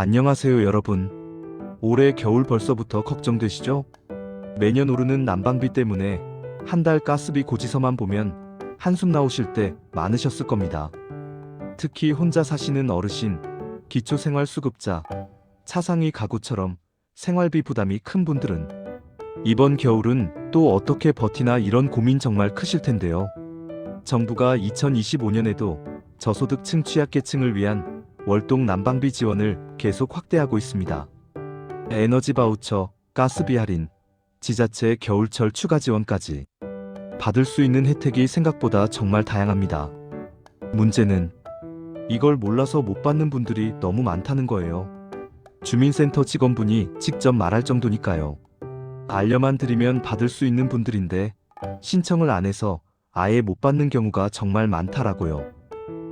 안녕하세요, 여러분. 올해 겨울 벌써부터 걱정되시죠? 매년 오르는 난방비 때문에 한 달 가스비 고지서만 보면 한숨 나오실 때 많으셨을 겁니다. 특히 혼자 사시는 어르신, 기초생활수급자, 차상위 가구처럼 생활비 부담이 큰 분들은 이번 겨울은 또 어떻게 버티나 이런 고민 정말 크실 텐데요. 정부가 2025년에도 저소득층 취약계층을 위한 월동 난방비 지원을 계속 확대하고 있습니다. 에너지 바우처, 가스비 할인, 지자체 겨울철 추가 지원까지 받을 수 있는 혜택이 생각보다 정말 다양합니다. 문제는 이걸 몰라서 못 받는 분들이 너무 많다는 거예요. 주민센터 직원분이 직접 말할 정도니까요. 알려만 드리면 받을 수 있는 분들인데 신청을 안 해서 아예 못 받는 경우가 정말 많다라고요.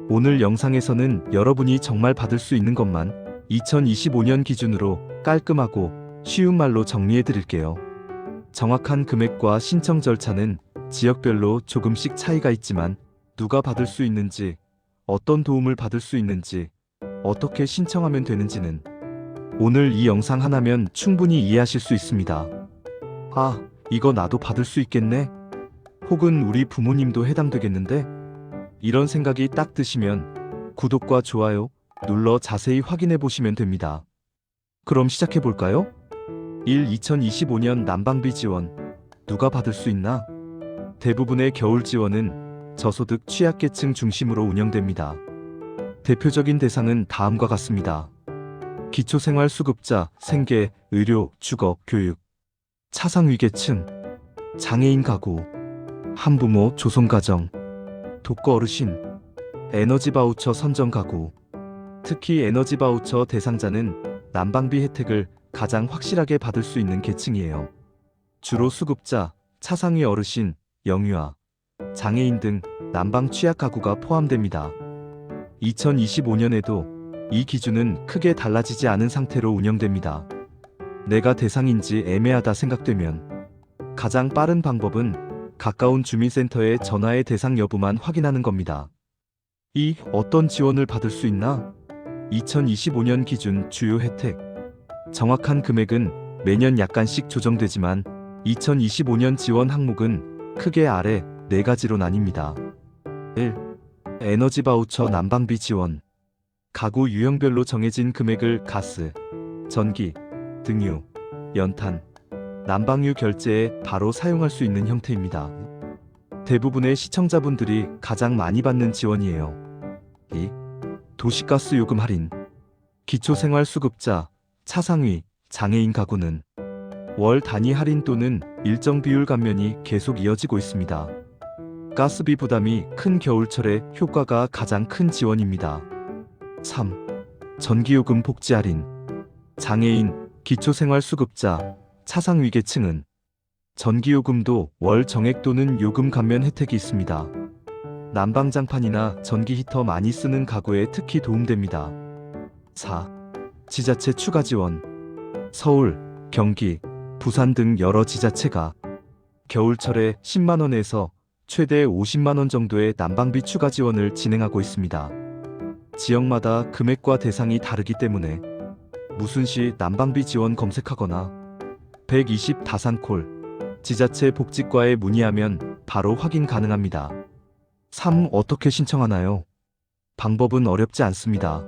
오늘 영상에서는 여러분이 정말 받을 수 있는 것만 2025년 기준으로 깔끔하고 쉬운 말로 정리해 드릴게요. 정확한 금액과 신청 절차는 지역별로 조금씩 차이가 있지만 누가 받을 수 있는지, 어떤 도움을 받을 수 있는지, 어떻게 신청하면 되는지는 오늘 이 영상 하나면 충분히 이해하실 수 있습니다. 아, 이거 나도 받을 수 있겠네? 혹은 우리 부모님도 해당되겠는데? 이런 생각이 딱 드시면 구독과 좋아요 눌러 자세히 확인해 보시면 됩니다. 그럼 시작해 볼까요? 1. 2025년 난방비 지원. 누가 받을 수 있나? 대부분의 겨울 지원은 저소득 취약계층 중심으로 운영됩니다. 대표적인 대상은 다음과 같습니다. 기초생활수급자, 생계, 의료, 주거, 교육, 차상위계층, 장애인 가구, 한부모 조손가정, 독거 어르신, 에너지 바우처 선정 가구. 특히 에너지 바우처 대상자는 난방비 혜택을 가장 확실하게 받을 수 있는 계층이에요. 주로 수급자, 차상위 어르신, 영유아, 장애인 등 난방 취약 가구가 포함됩니다. 2025년에도 이 기준은 크게 달라지지 않은 상태로 운영됩니다. 내가 대상인지 애매하다 생각되면 가장 빠른 방법은 가까운 주민센터에 전화의 대상 여부만 확인하는 겁니다. 이 어떤 지원을 받을 수 있나? 2025년 기준 주요 혜택. 정확한 금액은 매년 약간씩 조정되지만 2025년 지원 항목은 크게 아래 네 가지로 나뉩니다. 1. 에너지 바우처 난방비 지원. 가구 유형별로 정해진 금액을 가스, 전기, 등유, 연탄, 난방유 결제에 바로 사용할 수 있는 형태입니다. 대부분의 시청자분들이 가장 많이 받는 지원이에요. 2. 도시가스 요금 할인. 기초생활수급자, 차상위, 장애인 가구는 월 단위 할인 또는 일정 비율 감면이 계속 이어지고 있습니다. 가스비 부담이 큰 겨울철에 효과가 가장 큰 지원입니다. 3. 전기요금 복지 할인. 장애인, 기초생활수급자, 차상위계층은 전기요금도 월 정액 또는 요금 감면 혜택이 있습니다. 난방장판이나 전기 히터 많이 쓰는 가구에 특히 도움됩니다. 4. 지자체 추가 지원. 서울, 경기, 부산 등 여러 지자체가 겨울철에 10만원에서 최대 50만원 정도의 난방비 추가 지원을 진행하고 있습니다. 지역마다 금액과 대상이 다르기 때문에 무슨 시 난방비 지원 검색하거나 120 다산콜 지자체 복지과에 문의하면 바로 확인 가능합니다. 3. 어떻게 신청하나요? 방법은 어렵지 않습니다.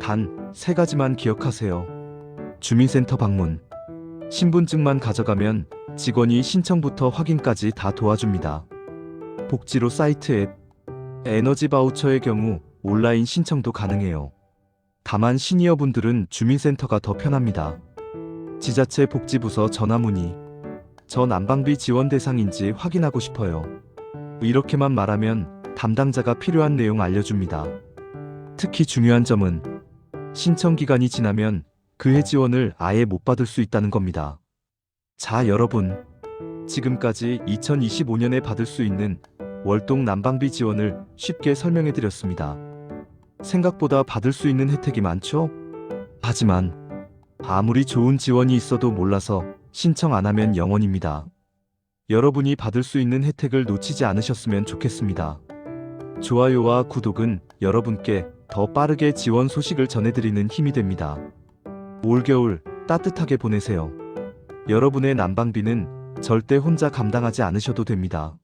단 세 가지만 기억하세요. 주민센터 방문. 신분증만 가져가면 직원이 신청부터 확인까지 다 도와줍니다. 복지로 사이트 앱. 에너지 바우처의 경우 온라인 신청도 가능해요. 다만 시니어분들은 주민센터가 더 편합니다. 지자체 복지부서 전화 문의. 저 난방비 지원 대상인지 확인하고 싶어요. 이렇게만 말하면 담당자가 필요한 내용 알려줍니다. 특히 중요한 점은 신청 기간이 지나면 그해 지원을 아예 못 받을 수 있다는 겁니다. 자, 여러분. 지금까지 2025년에 받을 수 있는 월동 난방비 지원을 쉽게 설명해 드렸습니다. 생각보다 받을 수 있는 혜택이 많죠? 하지만 아무리 좋은 지원이 있어도 몰라서 신청 안 하면 영원입니다. 여러분이 받을 수 있는 혜택을 놓치지 않으셨으면 좋겠습니다. 좋아요와 구독은 여러분께 더 빠르게 지원 소식을 전해드리는 힘이 됩니다. 올겨울 따뜻하게 보내세요. 여러분의 난방비는 절대 혼자 감당하지 않으셔도 됩니다.